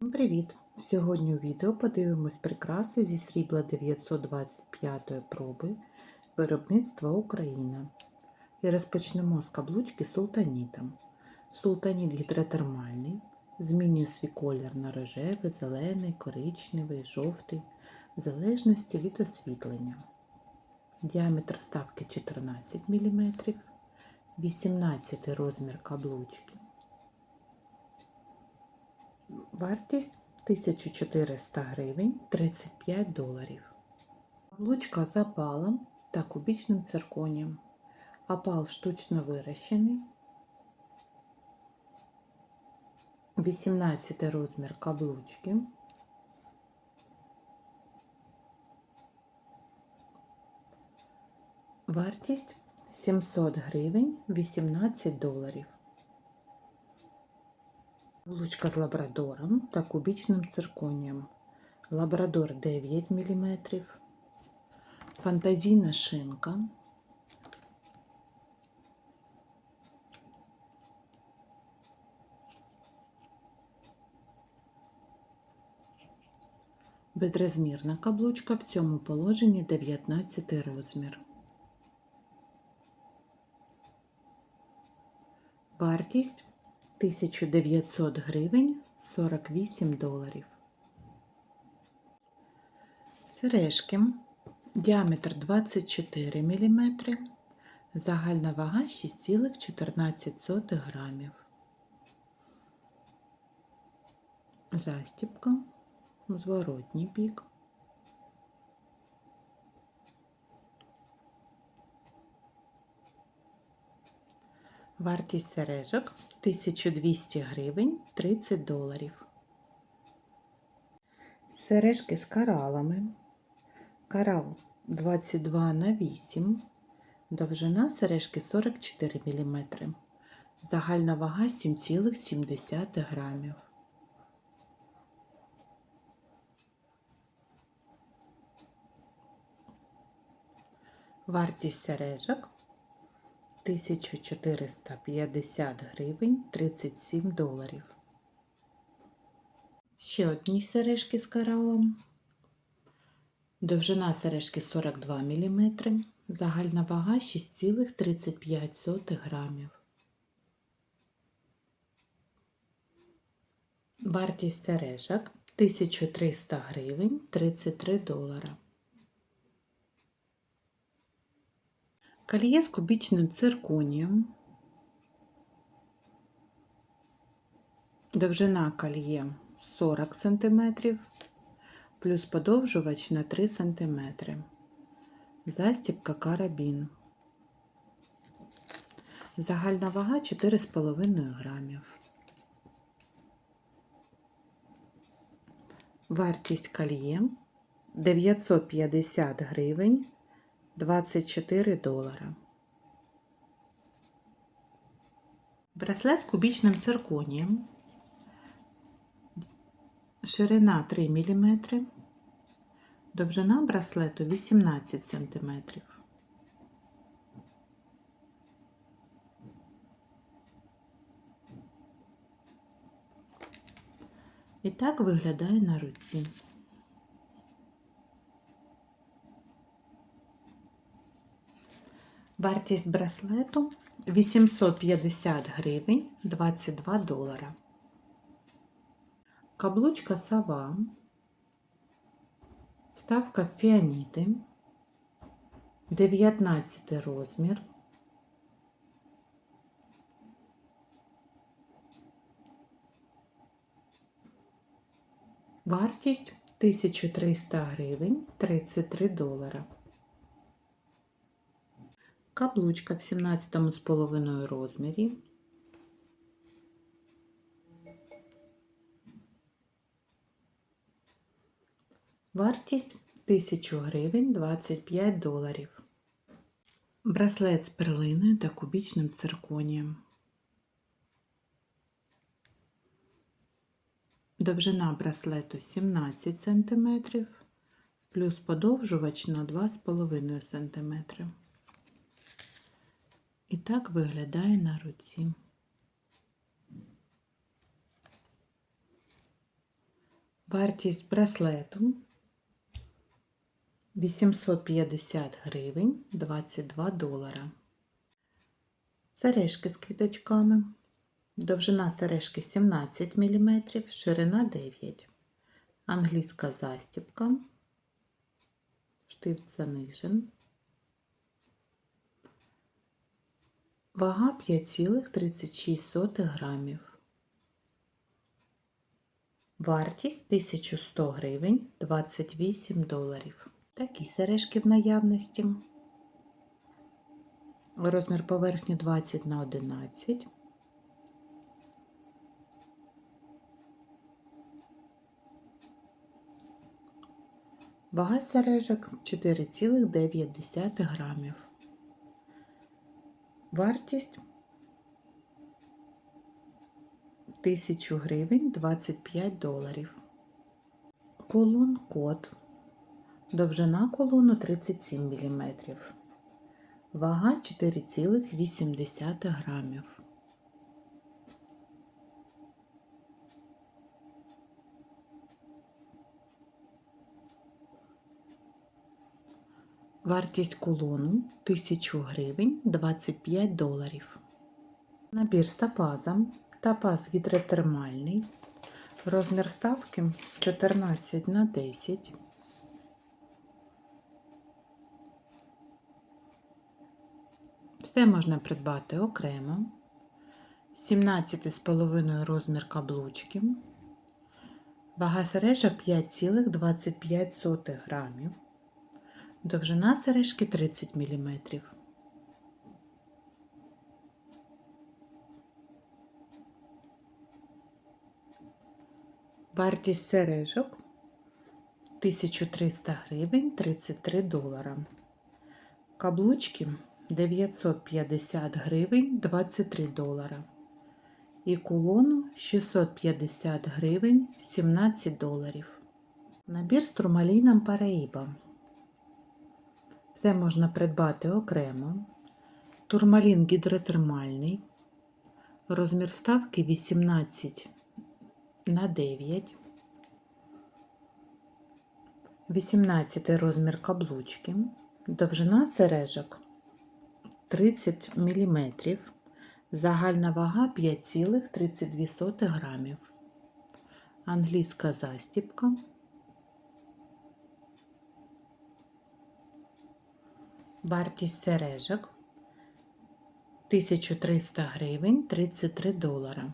Привіт! Сьогодні у відео подивимось прикраси зі срібла 925 проби виробництва Україна. І розпочнемо з каблучки султанітом. Султаніт гідротермальний, змінює свій колір на рожевий, зелений, коричневий, жовтий, в залежності від освітлення. Діаметр вставки 14 мм, 18 розмір каблучки. Вартість 1400 гривень 35 доларів. Каблучка з опалом та кубічним цирконієм. Опал штучно вирощений. 18 розмір каблучки. Вартість 700 гривень 18 доларів. Булочка з лабрадором та кубічним цирконієм. Лабрадор 9 мм. Фантазійна шинка. Безрозмірна каблучка в цьому положенні 19 розмір. Вартість 1900 гривень 48 доларів. Сережки. Діаметр 24 мм. Загальна вага 6,14 грамів. Застіпка. Зворотній бік. Вартість сережок 1200 гривень 30 доларів. Сережки з коралами. Корал 22 на 8. Довжина сережки 44 мм. Загальна вага 7,7 грамів. Вартість сережок 1450 гривень 37 доларів. Ще одні сережки з коралом. Довжина сережки 42 мм, загальна вага 6,35 грамів. Вартість сережок 1300 гривень 33 долара. Кольє з кубічним цирконієм. Довжина кольє 40 см, плюс подовжувач на 3 см. Застібка карабін. Загальна вага 4,5 грамів. Вартість кольє 950 гривень 24 долара. Браслет з кубічним цирконієм. Ширина 3 мм. Довжина браслету 18 см. І так виглядає на руці. Вартість браслету 850 гривень 22 долара. Каблучка сова, вставка фіаніти, 19 розмір. Вартість 1300 гривень 33 долара. Каблучка в 17 з половиною розмірі. Вартість 1000 гривень 25 доларів. Браслет з перлиною та кубічним цирконієм. Довжина браслету 17 см, плюс подовжувач на 2,5 см. І так виглядає на руці. Вартість браслету 850 гривень 22 долара. Сережки з квіточками. Довжина сережки 17 мм, ширина 9 Англійська застібка. Штифт занижен. Вага 5,36 грамів. Вартість 1100 гривень 28 доларів. Такі сережки в наявності. Розмір поверхні 20 на 11. Вага сережок 4,9 грамів. Вартість 1000 гривень 25 доларів. Колон код. Довжина колону 37 мм. Вага 4,8 грамів. Вартість кулону 1000 гривень 25 доларів. Набір з топазом. Топаз гідротермальний. Розмір ставки 14 на 10. Все можна придбати окремо. 17,5 розмір каблучки. Вага сережа 5,25 грамів. Довжина сережки 30 мм. Вартість сережок 1300 гривень 33 долара. Каблучки 950 гривень 23 долара. І кулону 650 гривень 17 доларів. Набір з турмаліном Параїба. Все можна придбати окремо. Турмалін гідротермальний. Розмір вставки 18 на 9. 18 розмір каблучки. Довжина сережок 30 мм. Загальна вага 5,32 грамів. Англійська застібка. Вартість сережок 1300 гривень 33 долара.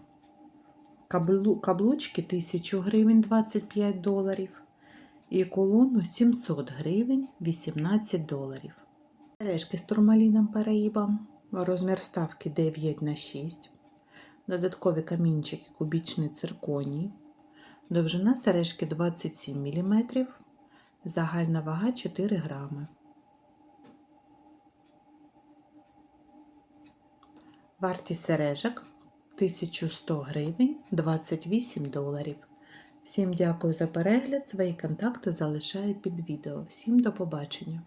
Каблучки 1000 гривень 25 доларів. І колону 700 гривень 18 доларів. Сережки з турмаліном Параїба. Розмір вставки 9 на 6. Додаткові камінчики кубічний цирконій. Довжина сережки 27 мм. Загальна вага 4 грами. Вартість сережок 1100 гривень 28 доларів. Всім дякую за перегляд. Свої контакти залишаю під відео. Всім до побачення!